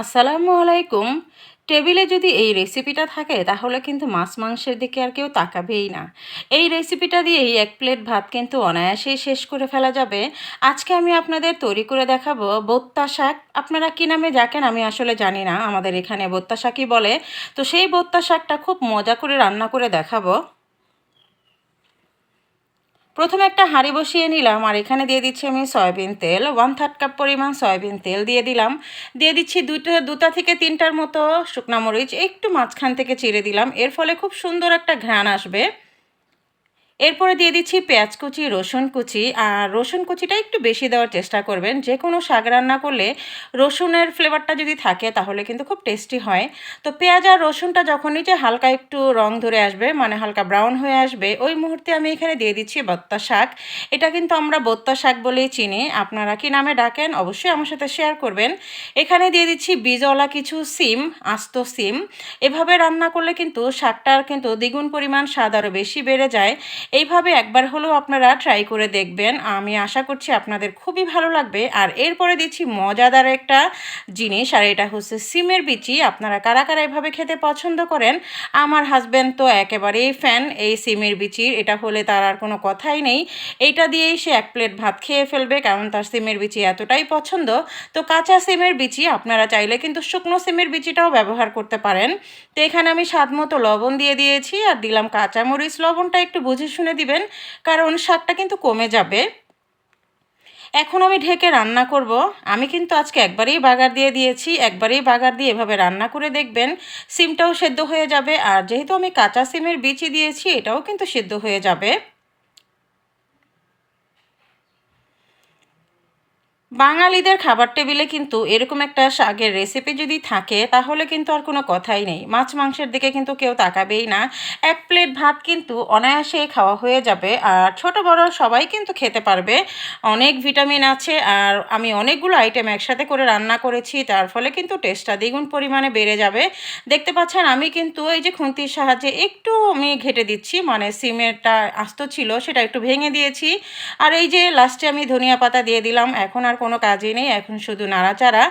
আসসালামু আলাইকুম। টেবিলে যদি এই রেসিপিটা থাকে, তাহলে কিন্তু মাছ মাংসের দিকে আর কেউ তাকাবেই না। এই রেসিপিটা দিয়েই এক প্লেট ভাত কিন্তু অনায়াসেই শেষ করে ফেলা যাবে। আজকে আমি আপনাদের তৈরি করে দেখাবো বোত্তা শাক। আপনারা কী নামে ডাকেন আমি আসলে জানি না, আমাদের এখানে বোত্তা শাকই বলে। তো সেই বোত্তা শাকটা খুব মজা করে রান্না করে দেখাবো। প্রথমে একটা হাঁড়ি বসিয়ে নিলাম, আর এখানে দিয়ে দিচ্ছি আমি সয়াবিন তেল। ওয়ান থার্ড কাপ পরিমাণ সয়াবিন তেল দিয়ে দিলাম। দিয়ে দিচ্ছি দুটো দুটা থেকে তিনটার মতো শুকনা মরিচ, একটু মাঝখান থেকে চিড়ে দিলাম। এর ফলে খুব সুন্দর একটা ঘ্রাণ আসবে। এরপরে দিয়ে দিচ্ছি পেঁয়াজ কুচি, রসুন কুচি, আর রসুন কুচিটা একটু বেশি দেওয়ার চেষ্টা করবেন। যে কোনো শাক রান্না করলে রসুনের ফ্লেভারটা যদি থাকে তাহলে কিন্তু খুব টেস্টি হয়। তো পেঁয়াজ আর রসুনটা যখনই যে হালকা একটু রং ধরে আসবে মানে হালকা ব্রাউন হয়ে আসবে, ওই মুহূর্তে আমি এখানে দিয়ে দিচ্ছি বত্তা শাক। এটা কিন্তু আমরা বত্তা শাক বলেই চিনি। আপনারা কি নামে ডাকেন অবশ্যই আমার সাথে শেয়ার করবেন। এখানে দিয়ে দিচ্ছি বীজওয়ালা কিছু সিম, আস্ত সিম। এভাবে রান্না করলে কিন্তু শাকটার কিন্তু দ্বিগুণ পরিমাণ স্বাদ আরও বেশি বেড়ে যায়। এইভাবে একবার হলেও আপনারা ট্রাই করে দেখবেন। আমি আশা করছি আপনাদের খুবই ভালো লাগবে। আর এরপরে দিচ্ছি মজাদার একটা জিনিস, আর এটা হচ্ছে সিমের বিচি। আপনারা কারা কারা এভাবে খেতে পছন্দ করেন? আমার হাজব্যান্ড তো একেবারেই ফ্যান এই সিমের বিচির এটা হলে তার আর কোনো কথাই নেই। এইটা দিয়েই সে এক প্লেট ভাত খেয়ে ফেলবে, কারণ তার সিমের বিচি এতটাই পছন্দ। তো কাঁচা সিমের বিচি, আপনারা চাইলে কিন্তু শুকনো সিমের বিচিটাও ব্যবহার করতে পারেন। তো এখানে আমি স্বাদ মতো লবণ দিয়ে দিয়েছি, আর দিলাম কাঁচামরিচ। লবণটা একটু বুঝে শুনে দিবেন, কারণ স্বাদটা কিন্তু কমে যাবে। এখন আমি ঢেকে রান্না করব। আমি কিন্তু আজকে একবারেই বাগার দিয়ে দিয়েছি, একবারেই বাগার দিয়ে এভাবে রান্না করে দেখবেন সিমটাও সেদ্ধ হয়ে যাবে। আর যেহেতু আমি কাঁচা সিমের বিচি দিয়েছি, এটাও কিন্তু সেদ্ধ হয়ে যাবে। বাঙালিদের খাবার টেবিলে কিন্তু এরকম একটা শাকের রেসিপি যদি থাকে, তাহলে কিন্তু আর কোনো কথাই নেই। মাছ মাংসের দিকে কিন্তু কেউ তাকাবেই না। এক প্লেট ভাত কিন্তু অনায়াসে খাওয়া হয়ে যাবে আর ছোট বড় সবাই কিন্তু খেতে পারবে। অনেক ভিটামিন আছে আর আমি অনেকগুলো আইটেম একসাথে করে রান্না করেছি, তার ফলে কিন্তু টেস্টটা দ্বিগুণ পরিমাণে বেড়ে যাবে। দেখতে পাচ্ছেন, আমি কিন্তু এই যে খুন্তির সাহায্যে একটু আমি ঘেটে দিচ্ছি মানে সিমেরটা আস্ত ছিল, সেটা একটু ভেঙে দিয়েছি। আর এই যে লাস্টে আমি ধনিয়া পাতা দিয়ে দিলাম, এখন আর কোনো কাজই নেই, এখন শুধু নাড়াচাড়া।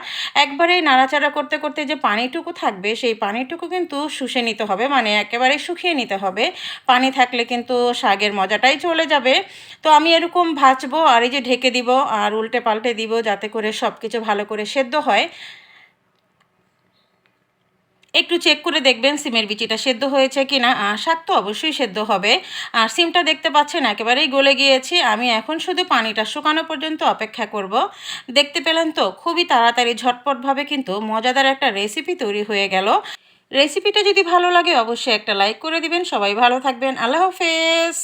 একবারেই নাড়াচাড়া করতে করতে যে পানিটুকু থাকবে, সেই পানিটুকু কিন্তু শুষে নিতে হবে মানে একেবারে শুকিয়ে নিতে হবে। পানি থাকলে কিন্তু শাগের মজাটাই চলে যাবে। তো আমি এরকম ভাজবো আর এই যে ঢেকে দিব আর উল্টে পাল্টে দিব, যাতে করে সব কিছু ভালো করে সেদ্ধ হয়। একটু চেক করে দেখবেন সিমের বিচিটা সেদ্ধ হয়েছে কি না শাক তো অবশ্যই সেদ্ধ হবে। আর সিমটা দেখতে পাচ্ছেন, একেবারেই গলে গিয়েছি। আমি এখন শুধু পানিটা শুকানো পর্যন্ত অপেক্ষা করব। দেখতে পেলেন তো, খুবই তাড়াতাড়ি, ঝটপটভাবে কিন্তু মজাদার একটা রেসিপি তৈরি হয়ে গেল। রেসিপিটা যদি ভালো লাগে, অবশ্যই একটা লাইক করে দিবেন। সবাই ভালো থাকবেন। আল্লাহ হাফেজ!